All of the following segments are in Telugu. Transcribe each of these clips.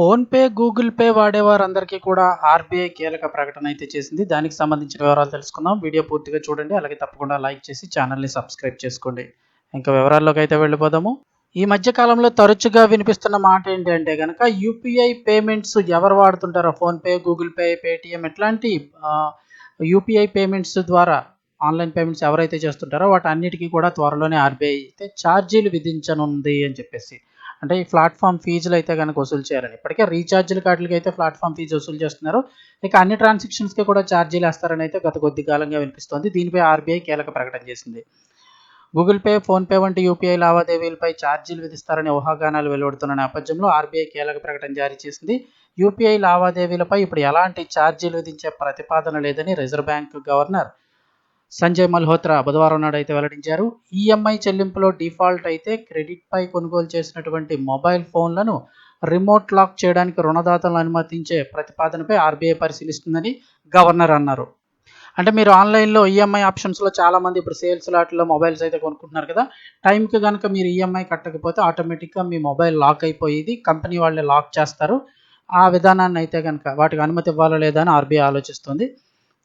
ఫోన్‌పే, గూగుల్ పే వాడేవారందరికీ కూడా ఆర్‌బీఐ కీలక ప్రకటన అయితే చేసింది. దానికి సంబంధించిన వివరాలు తెలుసుకుందాం. వీడియో పూర్తిగా చూడండి. అలాగే తప్పకుండా లైక్ చేసి ఛానల్‌ని సబ్స్క్రైబ్ చేసుకోండి. ఇంకా వివరాల్లోకి అయితే వెళ్ళిపోదాము. ఈ మధ్య కాలంలో తరచుగా వినిపిస్తున్న మాట ఏంటంటే కనుక యూపీఐ పేమెంట్స్ ఎవరు వాడుతుంటారో ఫోన్‌పే, గూగుల్ పే, పేటీఎం ఇట్లాంటి యూపీఐ పేమెంట్స్ ద్వారా ఆన్‌లైన్ పేమెంట్స్ ఎవరైతే చేస్తుంటారో వాటన్నిటికి కూడా త్వరలోనే ఆర్‌బీఐ అయితే ఛార్జీలు విధించనుంది అని చెప్పేసి. అంటే ఈ ప్లాట్ఫామ్ ఫీజులు అయితే గనక వసూలు చేయాలని. ఇప్పటికే రీచార్జ్‌లకి ఆటిలకి అయితే ప్లాట్‌ఫార్మ్ ఫీజు వసూలు చేస్తున్నారు. ఇక అన్ని ట్రాన్సాక్షన్స్‌కి కూడా ఛార్జీలు వేస్తారని అయితే గత కొద్ది కాలంగా వినిపిస్తోంది. దీనిపై ఆర్‌బీఐ కీలక ప్రకటన చేసింది. గూగుల్ పే, ఫోన్‌పే వంటి యూపీఐ లావాదేవీలపై ఛార్జీలు విధిస్తారని ఊహాగానాలు వెలువడుతున్న నేపథ్యంలో ఆర్‌బీఐ కీలక ప్రకటన జారీ చేసింది. యూపీఐ లావాదేవీలపై ఇప్పుడు ఎలాంటి ఛార్జీలు విధించే ప్రతిపాదన లేదని Reserve Bank governor Sanjay Malhotra బుధవారం నాడు అయితే వెల్లడించారు. ఈఎంఐ చెల్లింపులో డిఫాల్ట్ అయితే క్రెడిట్‌పై కొనుగోలు చేసినటువంటి మొబైల్ ఫోన్లను రిమోట్ లాక్ చేయడానికి రుణదాతలను అనుమతించే ప్రతిపాదనపై ఆర్‌బీఐ పరిశీలిస్తుందని గవర్నర్ అన్నారు. అంటే మీరు ఆన్‌లైన్‌లో ఈఎంఐ ఆప్షన్స్‌లో చాలామంది ఇప్పుడు సేల్స్ లాట్లో మొబైల్స్ అయితే కొనుక్కుంటున్నారు కదా! టైంకి కనుక మీరు ఈఎంఐ కట్టకపోతే ఆటోమేటిక్‌గా మీ మొబైల్ లాక్ అయిపోయేది. కంపెనీ వాళ్ళే లాక్ చేస్తారు. ఆ విధానాన్ని అయితే కనుక వాటికి అనుమతి ఇవ్వాలో లేదా అని ఆర్‌బీఐ ఆలోచిస్తుంది.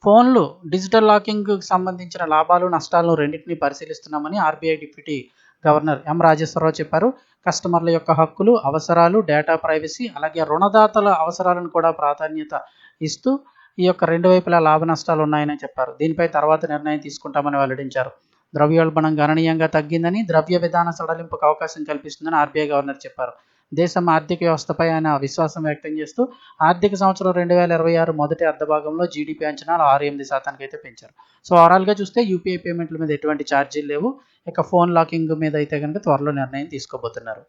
ఫోన్లు డిజిటల్ లాకింగ్కు సంబంధించిన లాభాలు, నష్టాలు రెండింటిని పరిశీలిస్తున్నామని ఆర్‌బీఐ డిప్యూటీ గవర్నర్ ఎం. రాజేశ్వరరావు చెప్పారు. కస్టమర్ల యొక్క హక్కులు, అవసరాలు, డేటా ప్రైవసీ అలాగే రుణదాతల అవసరాలను కూడా ప్రాధాన్యత ఇస్తూ ఈ యొక్క రెండు వైపులా లాభ నష్టాలు ఉన్నాయని చెప్పారు. దీనిపై తర్వాత నిర్ణయం తీసుకుంటామని వెల్లడించారు. ద్రవ్యోల్బణం గణనీయంగా తగ్గిందని, ద్రవ్య విధాన సడలింపుకు అవకాశం కల్పిస్తుందని ఆర్‌బీఐ గవర్నర్ చెప్పారు. దేశం ఆర్థిక వ్యవస్థపై ఆయన విశ్వాసం వ్యక్తం చేస్తూ ఆర్థిక సంవత్సరం రెండు వేల ఇరవై ఆరు మొదటి అర్ధభాగంలో జీడిపి అంచనాలు ఆరు ఎనిమిది శాతానికి అయితే పెంచారు. సో ఓవరాల్‌గా చూస్తే యూపీఐ పేమెంట్ల మీద ఎటువంటి ఛార్జీలు లేవు. ఇక ఫోన్ లాకింగ్ మీద అయితే గనక త్వరలో నిర్ణయం తీసుకోబోతున్నారు.